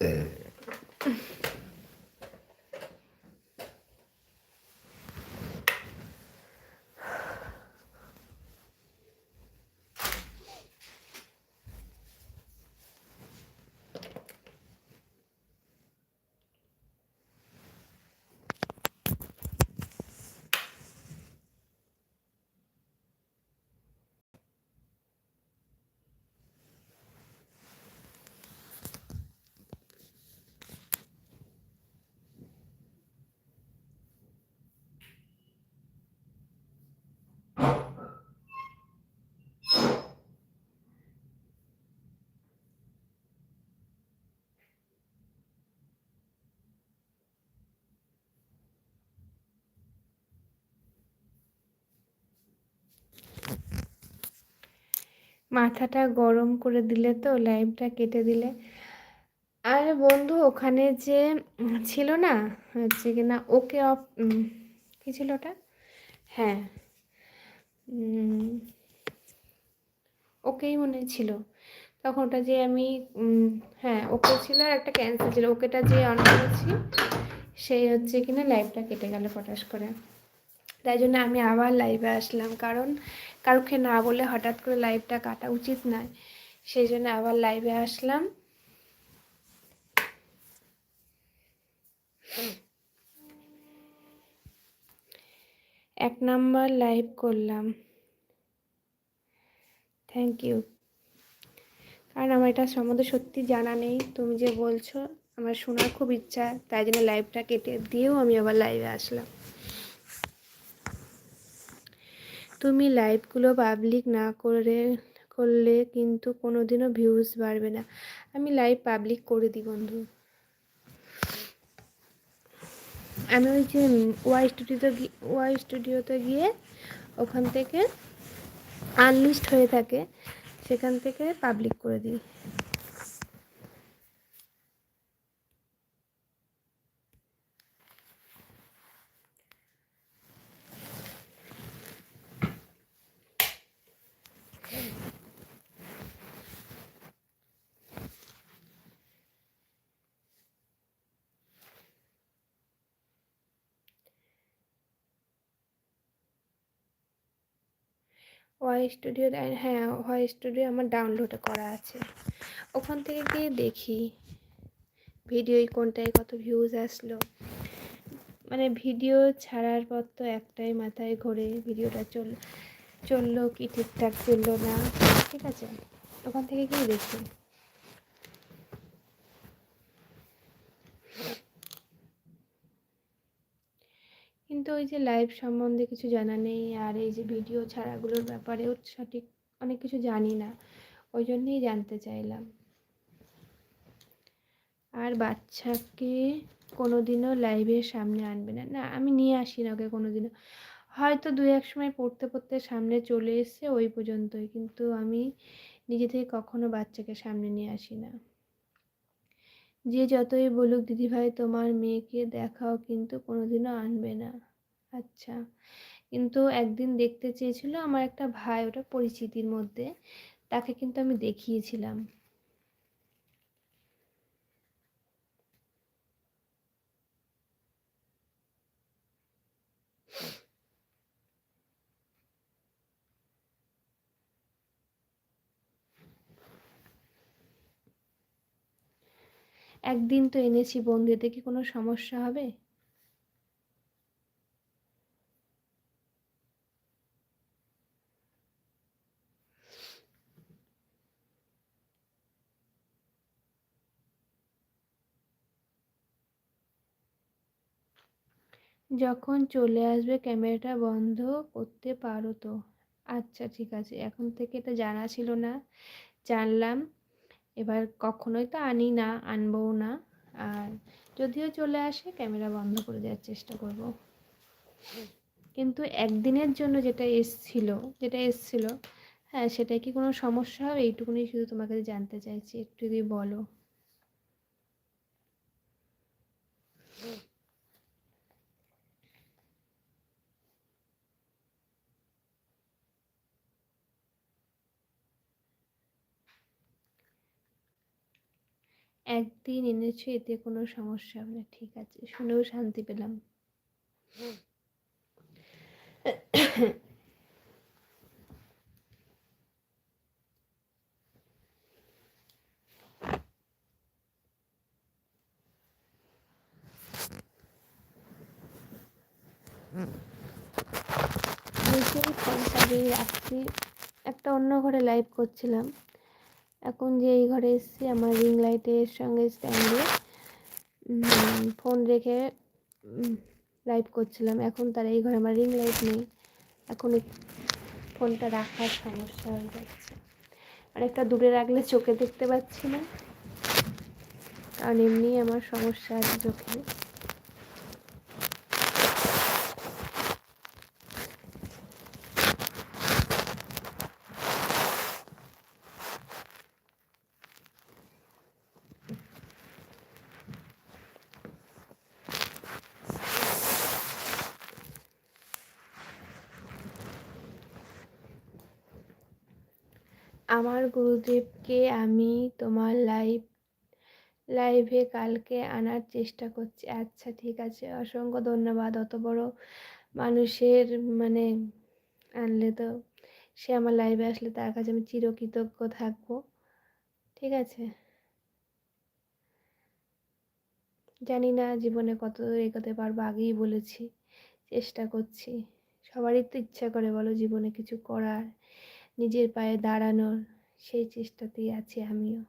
嗯 মাথাটা গরম করে দিলে তো লাইভটা কেটে দিলে। আর বন্ধু, ওখানে যে ছিল না, হচ্ছে কি না ওকে অফ কী ছিল ওটা? হ্যাঁ ওকেই মনে ছিল। তখন ওটা যে আমি হ্যাঁ ওকে ছিল আর একটা ক্যান্সেল ছিল। ওকেটা যে অন করেছি, সেই হচ্ছে কিনা লাইভটা কেটে গেল পটাশ করে। তাই জন্য আমি আবার লাইভে আসলাম। কারণ কারোকে না বলে হঠাৎ করে লাইভটা কাটা উচিত নয়। সেই জন্য আবার লাইভে আসলাম। এক নাম্বার লাইভ করলাম। থ্যাংক ইউ কারণ আমার এটা সম্বন্ধে সত্যি জানা নেই। তুমি যে বলছো, আমার শোনার খুব ইচ্ছা, তাই জন্য লাইভটা কেটে দিয়েও আমি আবার লাইভে আসলাম। তুমি লাইভগুলো পাবলিক না করে, করলে কিন্তু কোনো দিনও ভিউজ বাড়বে না। আমি লাইভ পাবলিক করে দিই, বন্ধু। আমি ওই যে ওয়াই স্টুডিওতে ওয়াই স্টুডিওতে গিয়ে ওখান থেকে আনলিস্ট হয়ে থাকে, সেখান থেকে পাবলিক করে দিই। ওয়াই স্টুডিও হ্যাঁ ওয়াই স্টুডিও আমার ডাউনলোডে করা আছে। ওখান থেকে গিয়ে দেখি ভিডিও কোনটায় কত ভিউজ আসলো। মানে ভিডিও ছাড়ার পর তো একটাই মাথায় ঘোরে ভিডিওটা চল, চলল কি ঠিকঠাক চলল না, ঠিক আছে? ওখান থেকে গিয়ে দেখি। কিন্তু ওই যে লাইভ সম্বন্ধে কিছু জানা নেই আর এই যে ভিডিও ছাড়াগুলোর ব্যাপারেও সঠিক অনেক কিছু জানি না, ওই জন্যেই জানতে চাইলাম। আর বাচ্চাকে কোনো দিনও লাইভের সামনে আনবে না। না, আমি নিয়ে আসি না ওকে কোনো দিনও হয়তো দু এক সময় পড়তে পড়তে সামনে চলে এসছে ওই পর্যন্তই, কিন্তু আমি নিজে থেকে কখনো বাচ্চাকে সামনে নিয়ে আসি না। যে যতই বলুক, দিদিভাই, তোমার মেয়েকে দেখাও, কিন্তু কোনোদিনও আনবে না। আচ্ছা। কিন্তু একদিন দেখতে চেয়েছিল আমার একটা ভাই ওটা পরিচিতির মধ্যে। তাকে কিন্তু আমি দেখিয়েছিলাম। একদিন তো এনেছি বন্ধু এতে কি কোনো সমস্যা হবে? যখন চলে আসবে ক্যামেরাটা বন্ধ করতে পারো তো? আচ্ছা ঠিক আছে। এখন থেকে এটা জানা ছিল না। জানলাম। এবার কখনোই তো আনি না, আনবও না। আর যদিও চলে আসে, ক্যামেরা বন্ধ করে দেওয়ার চেষ্টা করব। কিন্তু একদিনের জন্য যেটা এসছিল যেটা এসছিল হ্যাঁ সেটা কি কোনো সমস্যা হবে? এইটুকুনি শুধু তোমাকে জানতে চাইছি। একটু যদি বলো। একদিন এনেছো, এতে কোনো সমস্যা হবে না। ঠিক আছে, শুনেও শান্তি পেলাম। রাত্রি একটা অন্য ঘরে লাইভ করছিলাম। এখন যে এই ঘরে এসেছি, আমার রিং লাইটের সঙ্গে স্ট্যান্ডে ফোন রেখে লাইভ করছিলাম। এখন তার এই ঘরে আমার রিং লাইট নেই। এখন ফোনটা রাখার সমস্যা হয়ে যাচ্ছে। অনেকটা দূরে রাখলে চোখে দেখতে পাচ্ছি না। কারণ এমনি আমার সমস্যা আছে চোখে। আমার গুরুদেবকে আমি তোমার লাইভ, লাইভে কালকে আনার চেষ্টা করছি। আচ্ছা ঠিক আছে। অসংখ্য ধন্যবাদ। অত বড় মানুষের মানে আনলে তো সে আমার লাইভে আসলে তার কাছে আমি চিরকৃতজ্ঞ থাকব। ঠিক আছে? জানি না জীবনে কতদূর এগোতে পারব, আগেই বলেছি, চেষ্টা করছি। সবারই তো ইচ্ছা করে বলো জীবনে কিছু করার। নিজের পায়ে দাঁড়ানোর সেই চেষ্টাতেই আছি আমিও।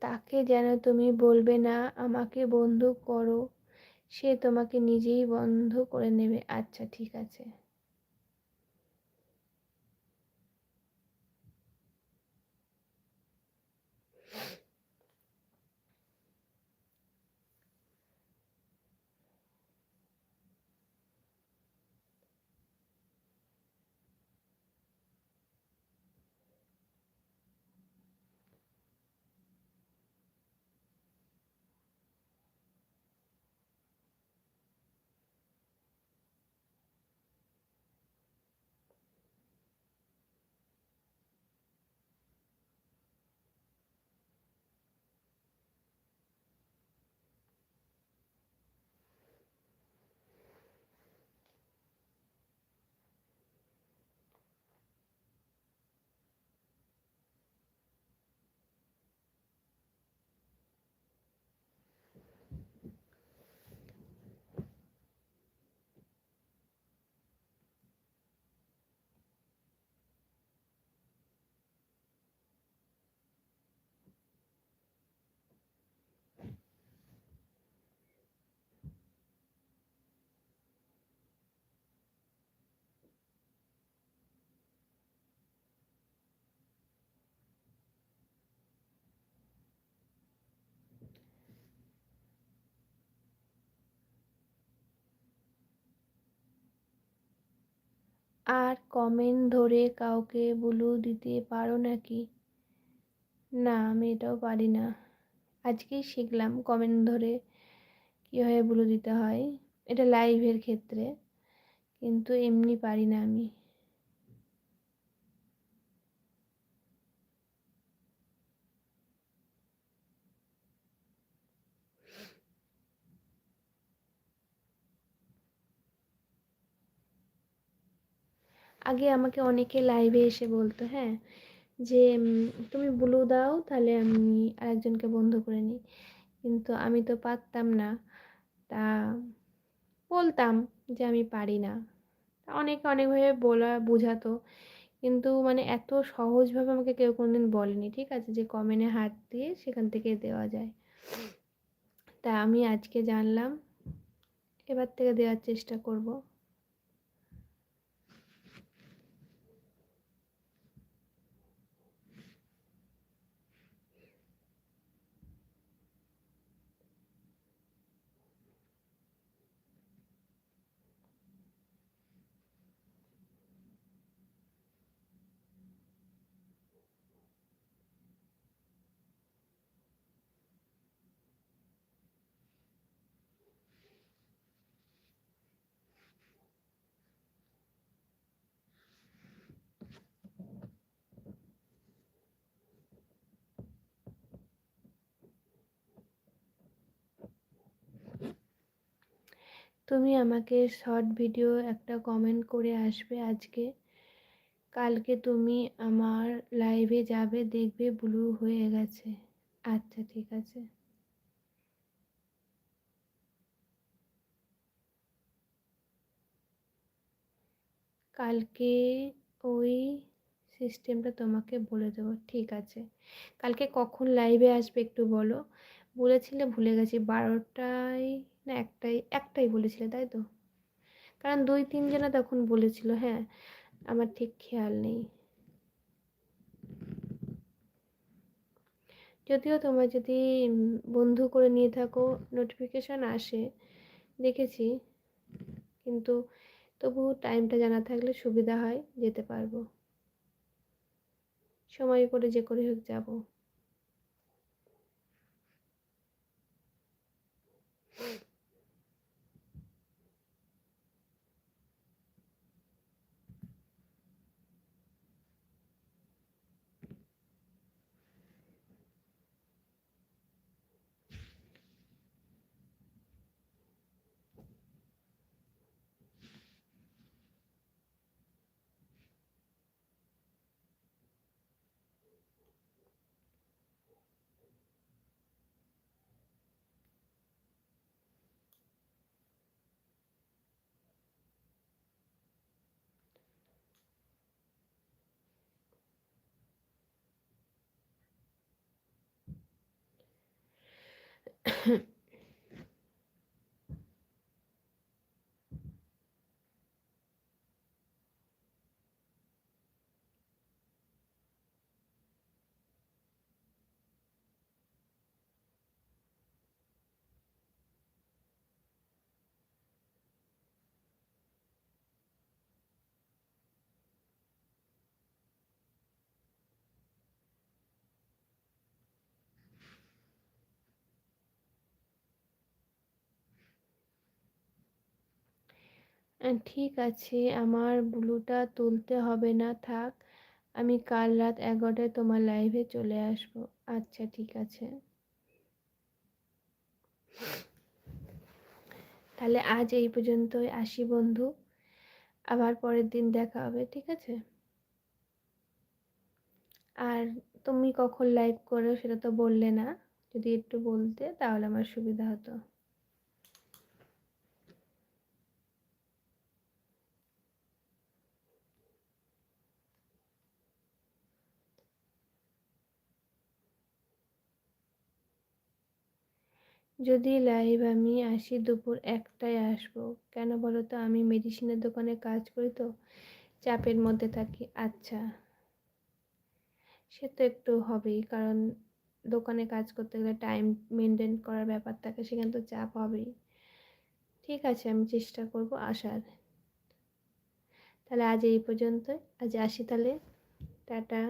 তাকে যেন তুমি বলবে না, আমাকে বন্ধু করো। সে তোমাকে নিজেই বন্ধ করে নেবে। আচ্ছা ঠিক আছে। আর কমেন্ট ধরে কাউকে ব্লু দিতে পারো নাকি? না, আমি এটাও পারি না। আজকেই শিখলাম কমেন্ট ধরে কীভাবে ব্লু দিতে হয়। এটা লাইভের ক্ষেত্রে, কিন্তু এমনি পারি না আমি। আগে আমাকে অনেকে লাইভে এসে বলতো হ্যাঁ যে তুমি ব্লু দাও, তাহলে আমি আরেকজনকে বন্ধ করে নিই। কিন্তু আমি তো পারতাম না। তা বলতাম যে, আমি পারি না। অনেকে অনেকভাবে বলা, বোঝাতো। কিন্তু মানে এত সহজভাবে আমাকে কেউ কোনোদিন বলেনি, ঠিক আছে? যে কমেনে হাত দিয়ে সেখান থেকে দেওয়া যায়। তা আমি আজকে জানলাম, এবার থেকে দেওয়ার চেষ্টা করব। তুমি আমাকে শর্ট ভিডিও একটা কমেন্ট করে আসবে আজকে। কালকে তুমি আমার লাইভে যাবে, দেখবে ব্লু হয়ে গেছে। আচ্ছা ঠিক আছে। কালকে ওই সিস্টেমটা তোমাকে বলে দেবো, ঠিক আছে। কালকে কখন লাইভে আসবে একটু বলো। বলেছিলে, ভুলে গেছি। বারোটায় না একটাই একটাই বলেছিলে, তাই তো? কারণ দুই তিনজনে তখন বলেছিল হ্যাঁ আমার ঠিক খেয়াল নেই। যদিও তোমার যদি বন্ধু করে নিয়ে থাকো নোটিফিকেশান আসে, দেখেছি। কিন্তু তবু টাইমটা জানা থাকলে সুবিধা হয়, যেতে পারব। সময় করে যে করে হোক যাব। Hmm. ঠিক আছে, আমার ব্লুটা তুলতে হবে না, থাক। আমি কাল রাত এগারোটায় তোমার লাইভে চলে আসব। আচ্ছা ঠিক আছে। তাহলে আজ এই পর্যন্তই আসি, বন্ধু। আবার পরের দিন দেখা হবে, ঠিক আছে? আর তুমি কখন লাইভ করো সেটা তো বললে না। যদি একটু বলতে, তাহলে আমার সুবিধা হতো। যদি লাইভ আমি আসি দুপুর একটায় আসব, কেন বলো তো আমি মেডিসিনের দোকানে কাজ করি তো, চাপের মধ্যে থাকি। আচ্ছা। সে তো একটু হবেই, কারণ দোকানে কাজ করতে গেলে টাইম মেনটেন করার ব্যাপার থাকে, সেখানে তো চাপ হবেই। ঠিক আছে, আমি চেষ্টা করব আসার। তাহলে আজ এই পর্যন্ত আজ আসি তাহলে। টাটা।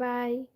Bye.